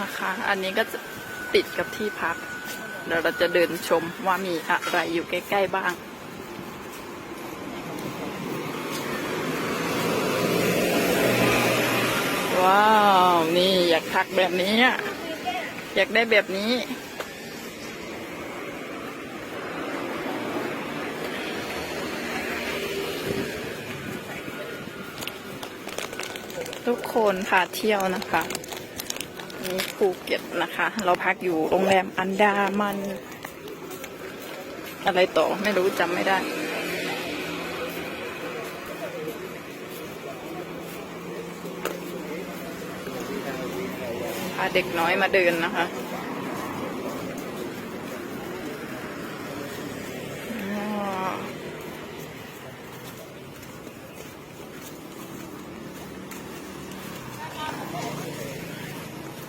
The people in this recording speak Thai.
นะคะ อันนี้ก็จะติดกับที่พัก เดี๋ยวเราจะเดินชมว่ามีอะไรอยู่ใกล้ ๆ บ้างว้าว นี่อยากพักแบบนี้ อยากได้แบบนี้ ทุกคนพาเที่ยวนะคะ นี้ภูเก็ตนะคะ เราพักอยู่โรงแรมอันดามัน อะไรต่อไม่รู้จำไม่ได้พาเด็กน้อยมาเดินนะคะ